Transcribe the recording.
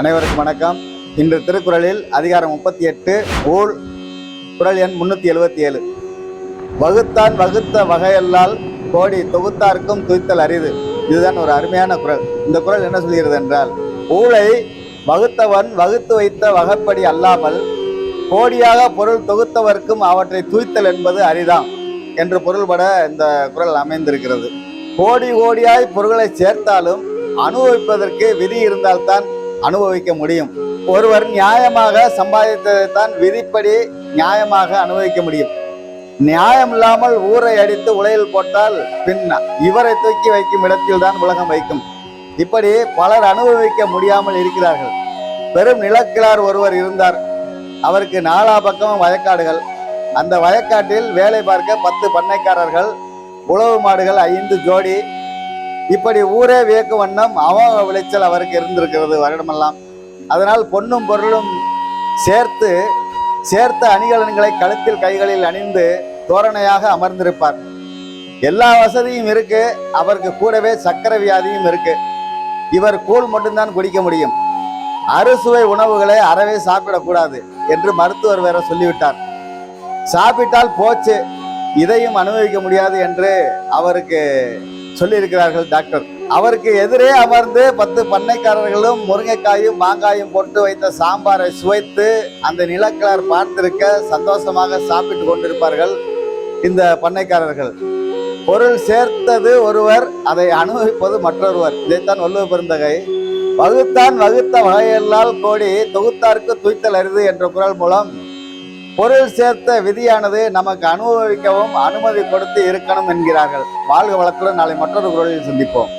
அனைவருக்கும் வணக்கம். இன்று திருக்குறளில் அதிகாரம் முப்பத்தி எட்டு ஊழ் குறள் எண் முன்னூத்தி எழுபத்தி ஏழு. வகுத்தான் வகுத்த வகையல்லால் கோடி தொகுத்தார்க்கும் துய்த்தல் அரிது. இதுதான் ஒரு அருமையான குறள். இந்த குறள் என்ன சொல்கிறது என்றால் ஊழை வகுத்தவன் வகுத்து வைத்த வகைப்படி அல்லாமல் கோடியாக பொருள் தொகுத்தவர்க்கும் அவற்றை தூய்த்தல் என்பது அரிதாம் என்று பொருள்பட இந்த குறள் அமைந்திருக்கிறது. கோடி கோடியாய் பொருள்களை சேர்த்தாலும் அனுபவிப்பதற்கு விதி இருந்தால்தான் அனுபவிக்க முடியும். ஒருவர் நியாயமாக சம்பாதித்ததைத்தான் விதிப்படி நியாயமாக அனுபவிக்க முடியும். நியாயம் இல்லாமல் ஊரை அடித்து உலையில் போட்டால் பின் இவரை தூக்கி வைக்கும் இடத்தில் தான் உலகம் வைக்கும். இப்படி பலர் அனுபவிக்க முடியாமல் இருக்கிறார்கள். பெரும் நிலக்கிழார் ஒருவர் இருந்தார். அவருக்கு நாலா பக்கமும் வயக்காடுகள். அந்த வயக்காட்டில் வேலை பார்க்க பத்து பண்ணைக்காரர்கள் உழவு மாடுகள் ஐந்து ஜோடி இப்படி ஊரே வியக்கு வண்ணம் அமோக விளைச்சல் அவருக்கு இருந்திருக்கிறது வருடமெல்லாம். அதனால் பொன்னும் பொருளும் சேர்த்து சேர்த்த அணிகலன்களை கழுத்தில் கைகளில் அணிந்து தோரணையாக அமர்ந்திருப்பார். எல்லா வசதியும் இருக்கு அவருக்கு கூடவே சக்கர வியாதியும் இருக்கு. இவர் கூழ் மட்டும்தான் குடிக்க முடியும். அறுசுவை உணவுகளை அறவே சாப்பிடக்கூடாது என்று மருத்துவர் வேற சொல்லிவிட்டார். சாப்பிட்டால் போச்சு இதையும் அனுபவிக்க முடியாது என்று அவருக்கு சொல்லியிருக்கிறார்கள் டாக்டர். அவருக்கு எதிரே அமர்ந்து பத்து பண்ணைக்காரர்களும் முருங்கைக்காயும் மாங்காயும் போட்டு வைத்த சாம்பாரை சுவைத்து அந்த நிலக்கிழார் பார்த்திருக்க சந்தோஷமாக சாப்பிட்டு கொண்டிருப்பார்கள் இந்த பண்ணைக்காரர்கள். பொருள் சேர்த்தது ஒருவர் அதை அனுபவிப்பது மற்றொருவர். இதைத்தான் வள்ளுவ பெருந்தகை வகுத்தான் வகுத்த வகையெல்லாம் கோடி தொகுத்தார்க்கு துய்த்தல் அரிது என்ற குரல் மூலம் பொருள் சேர்த்த விதியானது நமக்கு அனுபவிக்கவும் அனுமதி கொடுத்து இருக்கணும் என்கிறார்கள். வாழ்க வளத்துடன் நாளை மற்றொரு குரலில் சந்திப்போம்.